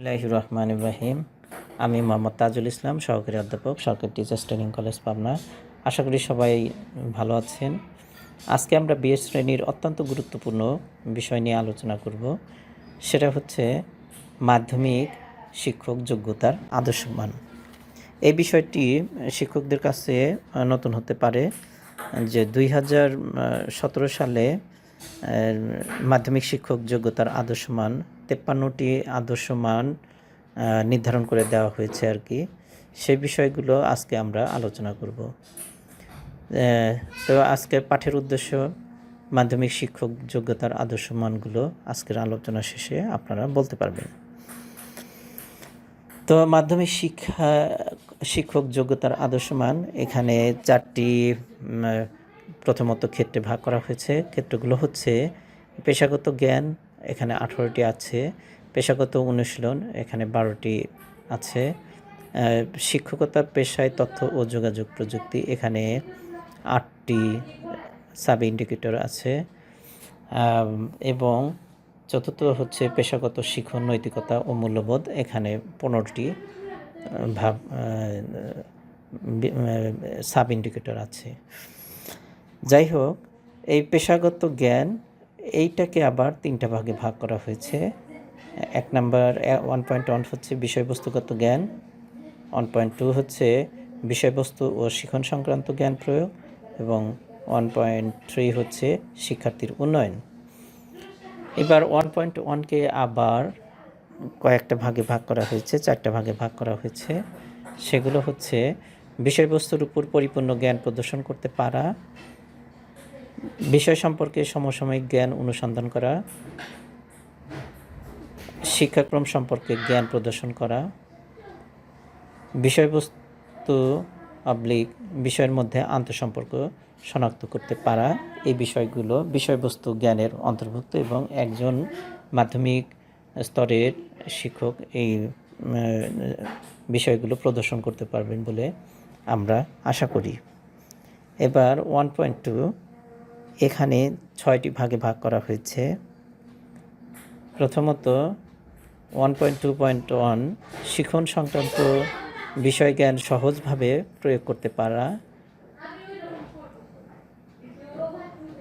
আল্লাহ রহমান ইব্রাহিম আমি মোহাম্মদ তাজুল ইসলাম, সহকারী অধ্যাপক, সরকারি টিচার্স ট্রেনিং কলেজ পাবনা। আশা করি সবাই ভালো আছেন। আজকে আমরা বিএস শ্রেণির অত্যন্ত গুরুত্বপূর্ণ বিষয় নিয়ে আলোচনা করব। সেটা হচ্ছে মাধ্যমিক শিক্ষক যোগ্যতার আদর্শমান। এই বিষয়টি শিক্ষকদের কাছে নতুন হতে পারে যে দুই হাজার সতেরো সালে মাধ্যমিক শিক্ষক যোগ্যতার আদর্শমান তেপ্পান্নটি আদর্শমান আহ, নির্ধারণ করে দেওয়া হয়েছে আর কি। সেই বিষয়গুলো আজকে আমরা আলোচনা করব। তো আজকে পাঠের উদ্দেশ্য মাধ্যমিক শিক্ষক যোগ্যতার আদর্শ মানগুলো আজকের আলোচনা শেষে আপনারা বলতে পারবেন। তো মাধ্যমিক শিক্ষা শিক্ষক যোগ্যতার আদর্শ মান এখানে চারটি প্রথমত ক্ষেত্রে ভাগ করা হয়েছে। ক্ষেত্রগুলো হচ্ছে পেশাগত জ্ঞান এখানে আঠারোটি আছে, পেশাগত অনুশীলন এখানে বারোটি আছে। শিক্ষকতা, পেশায় তথ্য ও যোগাযোগ প্রযুক্তি এখানে আটটি সাব ইন্ডিকেটর আছে। এবং চতুর্থ হচ্ছে পেশাগত শিক্ষণ, নৈতিকতা ও মূল্যবোধ এখানে পনেরোটি ভাব সাব ইন্ডিকেটর আছে। যাই হোক, এই পেশাগত জ্ঞান এইটাকে আবার তিনটা ভাগে ভাগ করা হয়েছে। এক নাম্বার ওয়ান পয়েন্ট ওয়ান হচ্ছে বিষয়বস্তুগত জ্ঞান ওয়ান পয়েন্ট টু হচ্ছে বিষয়বস্তু ও শিখন সংক্রান্ত জ্ঞান প্রয়োগ, এবং ওয়ান পয়েন্ট থ্রি হচ্ছে শিক্ষার্থীর উন্নয়ন। এবার ওয়ান পয়েন্ট ওয়ানকে আবার কয়েকটা ভাগে ভাগ করা হয়েছে, চারটা ভাগে ভাগ করা হয়েছে। সেগুলো হচ্ছে বিষয়বস্তুর উপর পরিপূর্ণ জ্ঞান প্রদর্শন করতে পারা বিষয় সম্পর্কে সমসাময়িক জ্ঞান অনুসন্ধান করা, শিক্ষাক্রম সম্পর্কে জ্ঞান প্রদর্শন করা, বিষয়বস্তু অবলিক বিষয়ের মধ্যে আন্তঃসম্পর্ক শনাক্ত করতে পারা, এই বিষয়গুলো বিষয়বস্তু জ্ঞানের অন্তর্ভুক্ত এবং একজন মাধ্যমিক স্তরের শিক্ষক এই বিষয়গুলো প্রদর্শন করতে পারবেন বলে আমরা আশা করি। এবার ওয়ান পয়েন্ট টু এখানে ছয়টি ভাগে ভাগ করা হয়েছে। প্রথমত one point two point one শিখন সংক্রান্ত বিষয় জ্ঞান সহজভাবে প্রয়োগ করতে পারা।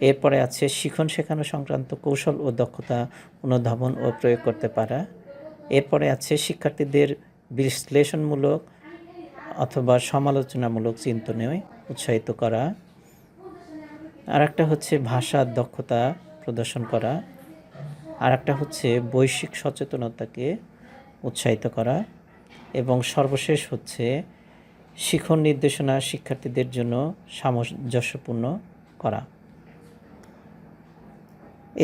এরপরে আছে, শিখন শেখানো সংক্রান্ত কৌশল ও দক্ষতা অনুধাবন ও প্রয়োগ করতে পারা। এরপরে আছে, শিক্ষার্থীদের বিশ্লেষণমূলক অথবা সমালোচনামূলক চিন্তনে উৎসাহিত করা। আর একটা হচ্ছে ভাষার দক্ষতা প্রদর্শন করা আর একটা হচ্ছে বৈশ্বিক সচেতনতাকে উৎসাহিত করা, এবং সর্বশেষ হচ্ছে শিখন নির্দেশনা শিক্ষার্থীদের জন্য সামঞ্জস্যপূর্ণ করা।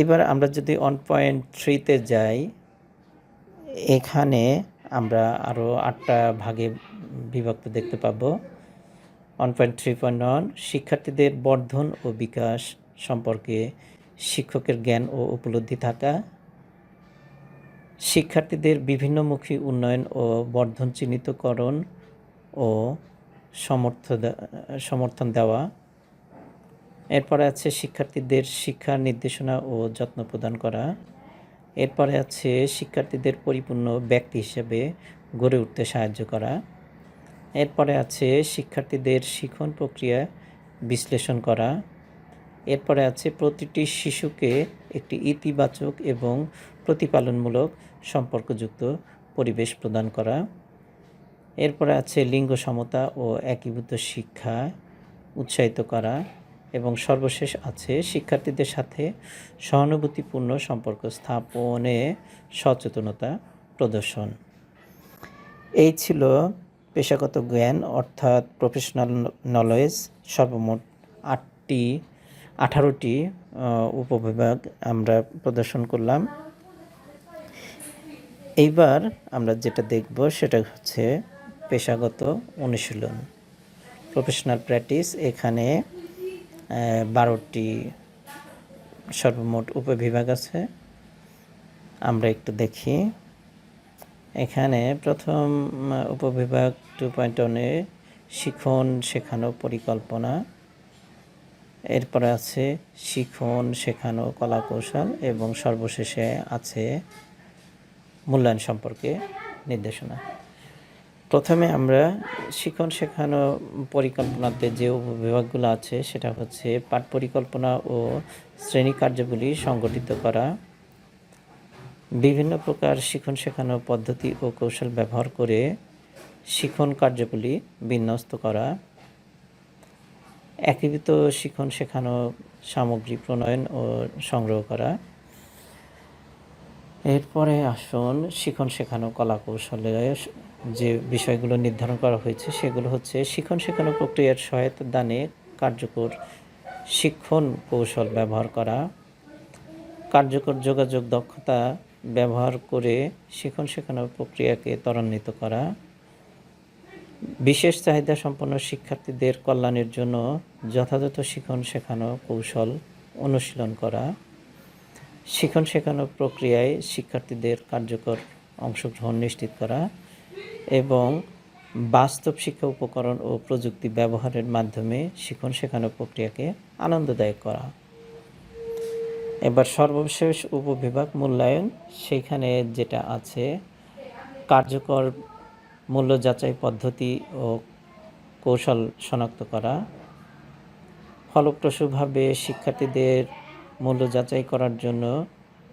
এবার আমরা যদি ওয়ান পয়েন্ট থ্রিতে যাই, এখানে আমরা আরও আটটা ভাগে বিভক্ত দেখতে পাবো। One point three point one শিক্ষার্থীদের বর্ধন ও বিকাশ সম্পর্কে শিক্ষকের জ্ঞান ও উপলব্ধি থাকা। শিক্ষার্থীদের বিভিন্নমুখী উন্নয়ন ও বর্ধন চিহ্নিতকরণ ও সমর্থ সমর্থন দেওয়া। এরপরে আছে শিক্ষার্থীদের শিক্ষা নির্দেশনা ও যত্ন প্রদান করা। এরপরে আছে শিক্ষার্থীদের পরিপূর্ণ ব্যক্তি হিসেবে গড়ে উঠতে সাহায্য করা। এরপরে আছে শিক্ষার্থীদের শিখন প্রক্রিয়া বিশ্লেষণ করা। এরপরে আছে প্রতিটি শিশুকে একটি ইতিবাচক এবং প্রতিপালনমূলক সম্পর্কযুক্ত পরিবেশ প্রদান করা। এরপরে আছে লিঙ্গ সমতা ও একীভূত শিক্ষা উৎসাহিত করা এবং সর্বশেষ আছে শিক্ষার্থীদের সাথে সহানুভূতিপূর্ণ সম্পর্ক স্থাপনে সচেতনতা প্রদর্শন। এই ছিল পেশাগত জ্ঞান অর্থাৎ প্রফেশনাল নলেজ সর্বমোট আটটি, আঠারোটি উপবিভাগ আমরা প্রদর্শন করলাম। এইবার আমরা যেটা দেখব সেটা হচ্ছে পেশাগত অনুশীলন। প্রফেশনাল প্র্যাকটিস এখানে বারোটি সর্বমোট উপবিভাগ আছে। আমরা একটু দেখি। এখানে প্রথম উপবিভাগ টু পয়েন্ট ওয়ানে শিখন শেখানো পরিকল্পনা। এরপরে আছে শিখন শেখানো কলা কৌশল এবং সর্বশেষে আছে মূল্যায়ন সম্পর্কে নির্দেশনা। প্রথমে আমরা শিখন শেখানো পরিকল্পনাতে যে উপবিভাগগুলো আছে, সেটা হচ্ছে পাঠ পরিকল্পনা ও শ্রেণি কার্যগুলি সংগঠিত করা। বিভিন্ন প্রকার শিখন শেখানো পদ্ধতি ও কৌশল ব্যবহার করে শিখন কার্যগুলি বিন্যস্ত করা, একীভূত শিখন শেখানো, সামগ্রী প্রণয়ন ও সংগ্রহ করা। এরপরে আসুন শিখন শেখানো কলা কৌশলে যে বিষয়গুলো নির্ধারণ করা হয়েছে, সেগুলো হচ্ছে শিখন শেখানো প্রক্রিয়ার সহায়তা দানে কার্যকর শিক্ষণ কৌশল ব্যবহার করা, কার্যকর যোগাযোগ দক্ষতা ব্যবহার করে শিখন শেখানোর প্রক্রিয়াকে ত্বরান্বিত করা। বিশেষ চাহিদা সম্পন্ন শিক্ষার্থীদের কল্যাণের জন্য যথাযথ শিখন শেখানো কৌশল অনুশীলন করা। শিখন শেখানো প্রক্রিয়ায় শিক্ষার্থীদের কার্যকর অংশগ্রহণ নিশ্চিত করা এবং বাস্তব শিক্ষা উপকরণ ও প্রযুক্তি ব্যবহারের মাধ্যমে শিখন শেখানো প্রক্রিয়াকে আনন্দদায়ক করা। এবার সর্বশেষ উপবিভাগ মূল্যায়ন সেইখানে যেটা আছে, কার্যকর মূল্য যাচাই পদ্ধতি ও কৌশল শনাক্ত করা, ফলপ্রসূভাবে শিক্ষার্থীদের মূল্য যাচাই করার জন্য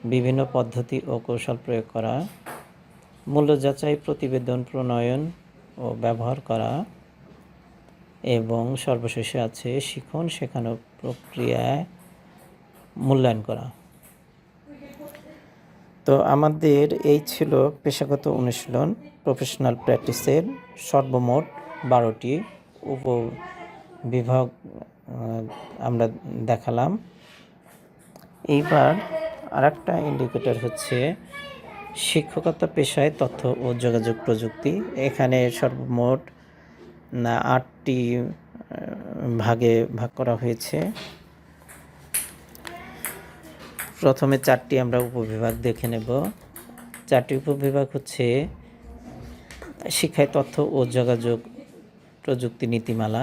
বিভিন্ন পদ্ধতি ও কৌশল প্রয়োগ করা, মূল্য যাচাই প্রতিবেদন প্রণয়ন ও ব্যবহার করা, এবং সর্বশেষে আছে শিখন শেখানো প্রক্রিয়ায় মূল্যায়ন করা। তো আমাদের এই ছিল পেশাগত অনুশীলন প্রফেশনাল প্র্যাকটিসের সর্বমোট বারোটি উপ বিভাগ আমরা দেখালাম। এইবার আরেকটা ইন্ডিকেটর হচ্ছে শিক্ষকতা পেশায় তথ্য ও যোগাযোগ প্রযুক্তি। এখানে সর্বমোট আটটি ভাগে ভাগ করা হয়েছে। প্রথমে চারটি আমরা উপবিভাগ দেখে নেব। চারটি উপবিভাগ হচ্ছে শিক্ষায় তথ্য ও যোগাযোগ প্রযুক্তি নীতিমালা।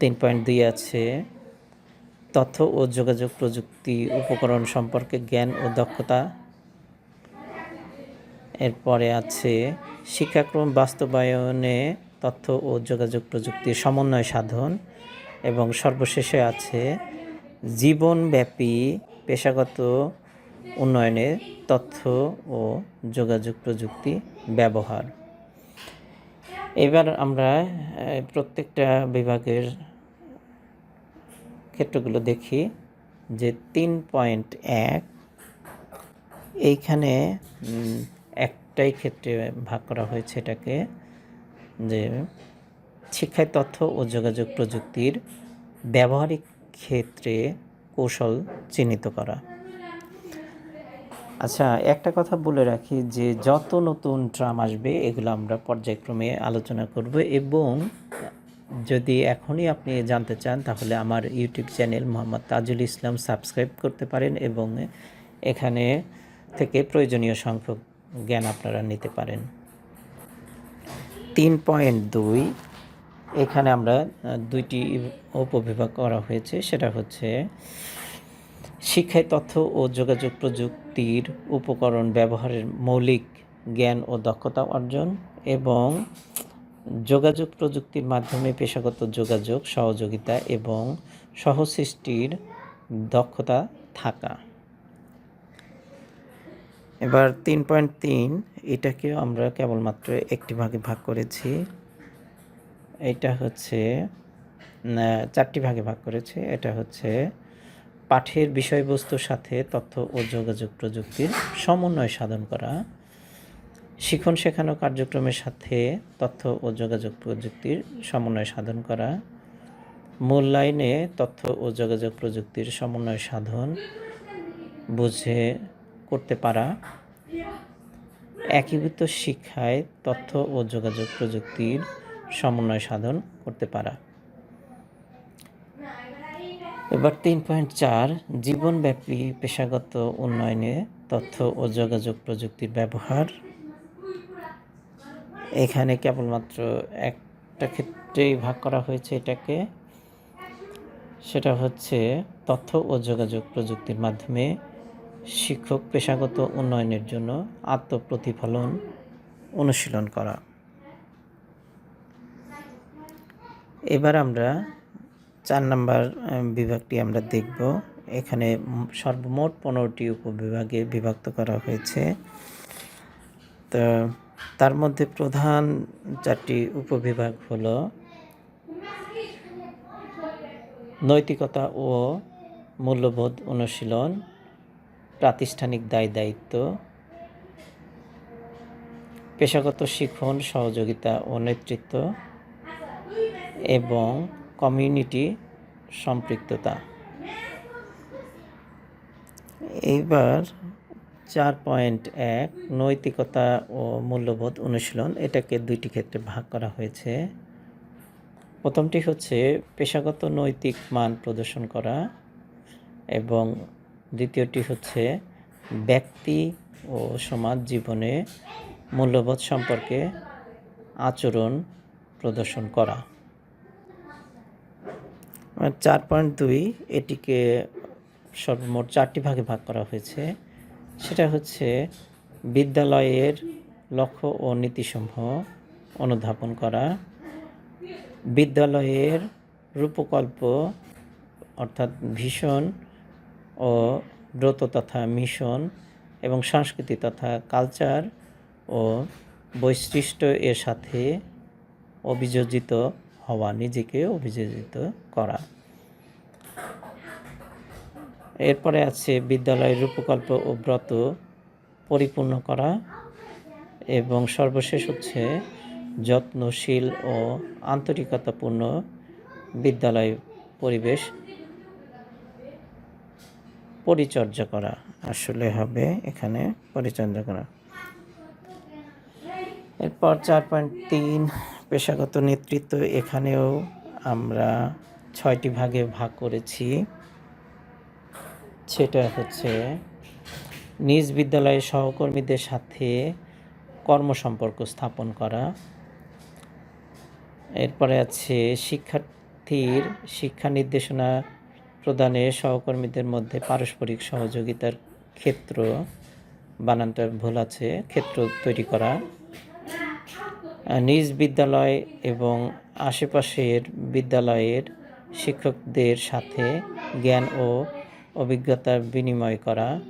তিন পয়েন্ট দুই আছে তথ্য ও যোগাযোগ প্রযুক্তি উপকরণ সম্পর্কে জ্ঞান ও দক্ষতা। এরপরে আছে শিক্ষাক্রম বাস্তবায়নে তথ্য ও যোগাযোগ প্রযুক্তির সমন্বয় সাধন এবং সর্বশেষে আছে জীবনব্যাপী পেশাগত উন্নয়নে তথ্য ও যোগাযোগ প্রযুক্তি ব্যবহার। এবার আমরা প্রত্যেকটা বিভাগের ক্ষেত্রগুলো দেখি যে তিন পয়েন্ট এক, এইখানে একটাই ক্ষেত্রে ভাগ করা হয়েছে এটাকে যে শিক্ষায় তথ্য ও যোগাযোগ প্রযুক্তির ব্যবহারিক ক্ষেত্রে কৌশল চিহ্নিত করা। আচ্ছা একটা কথা বলে রাখি যে যত নতুন ট্রাম আসবে, এগুলো আমরা পর্যায়ক্রমে আলোচনা করব এবং যদি এখনই আপনি জানতে চান, তাহলে আমার YouTube channel Mohammad Tajul Islam subscribe করতে পারেন এবং এখানে থেকে প্রয়োজনীয় সংখ্যক জ্ঞান আপনারা নিতে পারেন। তিন পয়েন্ট দুই এখানে আমরা দুইটি উপবিভাগ করা হয়েছে। সেটা হচ্ছে শিক্ষায় তথ্য ও যোগাযোগ প্রযুক্তির উপকরণ ব্যবহারের মৌলিক জ্ঞান ও দক্ষতা অর্জন এবং যোগাযোগ প্রযুক্তির মাধ্যমে পেশাগত যোগাযোগ, সহযোগিতা এবং সহসৃষ্টির দক্ষতা থাকা। এবার তিন পয়েন্ট তিন, এটাকেও আমরা কেবলমাত্র একটি ভাগে ভাগ করেছি। এটা হচ্ছে চারটি ভাগে ভাগ করেছে। এটা হচ্ছে পাঠের বিষয়বস্তুর সাথে তথ্য ও যোগাযোগ প্রযুক্তির সমন্বয় সাধন করা, শিখন শেখানো কার্যক্রমের সাথে তথ্য ও যোগাযোগ প্রযুক্তির সমন্বয় সাধন করা, মূল্যায়নে তথ্য ও যোগাযোগ প্রযুক্তির সমন্বয় সাধন বুঝে করতে পারা, একীভূত শিক্ষায় তথ্য ও যোগাযোগ প্রযুক্তির সমন্বয় সাধন করতে পারা। এবার তিন পয়েন্ট চার, জীবনব্যাপী পেশাগত উন্নয়নে তথ্য ও যোগাযোগ প্রযুক্তির ব্যবহার। এখানে কেবলমাত্র একটা ক্ষেত্রেই ভাগ করা হয়েছে এটাকে। সেটা হচ্ছে তথ্য ও যোগাযোগ প্রযুক্তির মাধ্যমে শিক্ষক পেশাগত উন্নয়নের জন্য আত্মপ্রতিফলন অনুশীলন করা। এবার আমরা চার নাম্বার বিভাগটি আমরা দেখব। এখানে সর্বমোট পনেরোটি উপবিভাগে বিভক্ত করা হয়েছে। তো তার মধ্যে প্রধান চারটি উপবিভাগ হলো নৈতিকতা ও মূল্যবোধ অনুশীলন, প্রাতিষ্ঠানিক দায় দায়িত্ব, পেশাগত শিখন, সহযোগিতা ও নেতৃত্ব এবং কমিউনিটি সম্পৃক্ততা। এইবার চার পয়েন্ট এক, নৈতিকতা ও মূল্যবোধ অনুশীলন, এটাকে দুইটি ক্ষেত্রে ভাগ করা হয়েছে। প্রথমটি হচ্ছে পেশাগত নৈতিক মান প্রদর্শন করা এবং দ্বিতীয়টি হচ্ছে ব্যক্তি ও সমাজ জীবনে মূল্যবোধ সম্পর্কে আচরণ প্রদর্শন করা। চার পয়েন্ট দুই এটিকে সর্বমোট চারটি ভাগে ভাগ করা হয়েছে। সেটা হচ্ছে বিদ্যালয়ের লক্ষ্য ও নীতিসমূহ অনুধাবন করা, বিদ্যালয়ের রূপকল্প অর্থাৎ ভীষণ ও ব্রত তথা মিশন এবং সংস্কৃতি তথা কালচার ও বৈশিষ্ট্য এর সাথে অভিযোজিত হওয়া নিজেকে অভিযোজিত করা। এরপরে আছে বিদ্যালয়ের রূপকল্প ও ব্রত পরিপূর্ণ করা এবং সর্বশেষ হচ্ছে যত্নশীল ও আন্তরিকতাপূর্ণ বিদ্যালয় পরিবেশ পরিচর্যা করা। আসলে হবে এখানে পরিচর্যা করা। এরপর চার পয়েন্ট তিন পেশাগত নেতৃত্ব এখানেও আমরা ছয়টি ভাগে ভাগ করেছি। সেটা হচ্ছে নিজ বিদ্যালয়ে সহকর্মীদের সাথে কর্মসম্পর্ক স্থাপন করা, এরপরে আছে শিক্ষার্থীর শিক্ষা নির্দেশনা প্রদানে সহকর্মীদের মধ্যে পারস্পরিক সহযোগিতার ক্ষেত্র, বানানটা ভুল আছে, ক্ষেত্র তৈরি করা। নিজ বিদ্যালয় এবং আশেপাশের বিদ্যালয়ের শিক্ষকদের সাথে জ্ঞান ও অভিজ্ঞতার বিনিময় করা।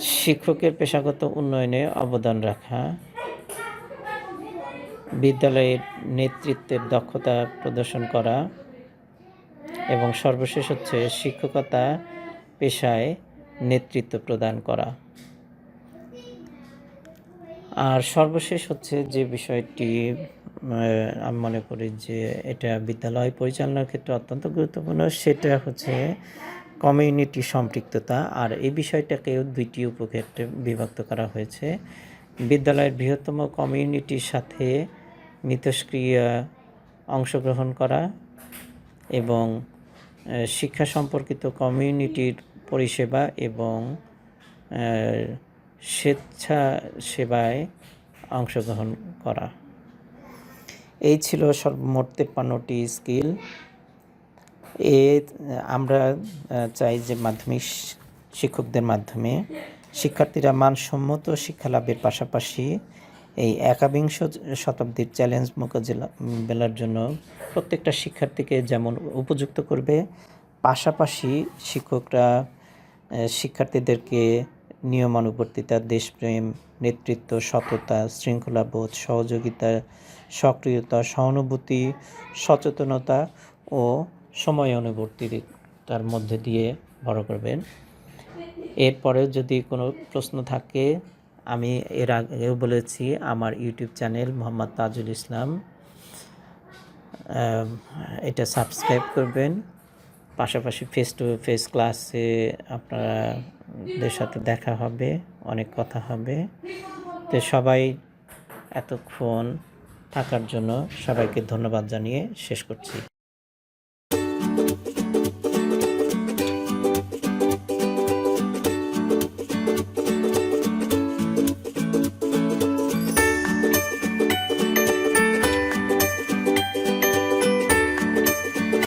শিক্ষকের পেশাগত উন্নয়নে অবদান রাখা। বিদ্যালয়ের নেতৃত্বের দক্ষতা প্রদর্শন করা এবং সর্বশেষ হচ্ছে শিক্ষকতা পেশায় নেতৃত্ব প্রদান করা। আর সর্বশেষ হচ্ছে যে বিষয়টি আমি মনে করি যে এটা বিদ্যালয় পরিচালনার ক্ষেত্রে অত্যন্ত গুরুত্বপূর্ণ। সেটা হচ্ছে কমিউনিটি সম্পৃক্ততা আর এই বিষয়টাকেও দুইটি উপক্ষেত্রে বিভক্ত করা হয়েছে। বিদ্যালয়ের বৃহত্তম কমিউনিটির সাথে মিথস্ক্রিয়া অংশগ্রহণ করা এবং শিক্ষা সম্পর্কিত কমিউনিটির পরিষেবা এবং স্বেচ্ছাসেবায় অংশগ্রহণ করা। এই ছিল সর্বমোট তেপ্পান্নটি স্কিল। এ, আমরা চাই যে মাধ্যমিক শিক্ষকদের মাধ্যমে শিক্ষার্থীরা মানসম্মত শিক্ষা লাভের পাশাপাশি এই একাবিংশ শতাব্দীর চ্যালেঞ্জ মোকাবেলার জন্য প্রত্যেকটা শিক্ষার্থীকে যেমন উপযুক্ত করবে, পাশাপাশি শিক্ষকরা শিক্ষার্থীদেরকে নিয়মানুবর্তিতা, দেশপ্রেম, নেতৃত্ব, সততা শৃঙ্খলাবোধ সহযোগিতা, সক্রিয়তা, সহানুভূতি, সচেতনতা ও সময় অনুবর্তিতার মধ্যে দিয়ে বড় করবেন। এরপরে যদি কোনো প্রশ্ন থাকে, আমি এর আগেও বলেছি, আমার ইউটিউব চ্যানেল মোহাম্মদ তাজুল ইসলাম এটা সাবস্ক্রাইব করবেন। পাশাপাশি ফেস টু ফেস ক্লাসে আপনাদের সাথে দেখা হবে, অনেক কথা হবে। তো সবাই এতক্ষণ থাকার জন্য সবাইকে ধন্যবাদ জানিয়ে শেষ করছি।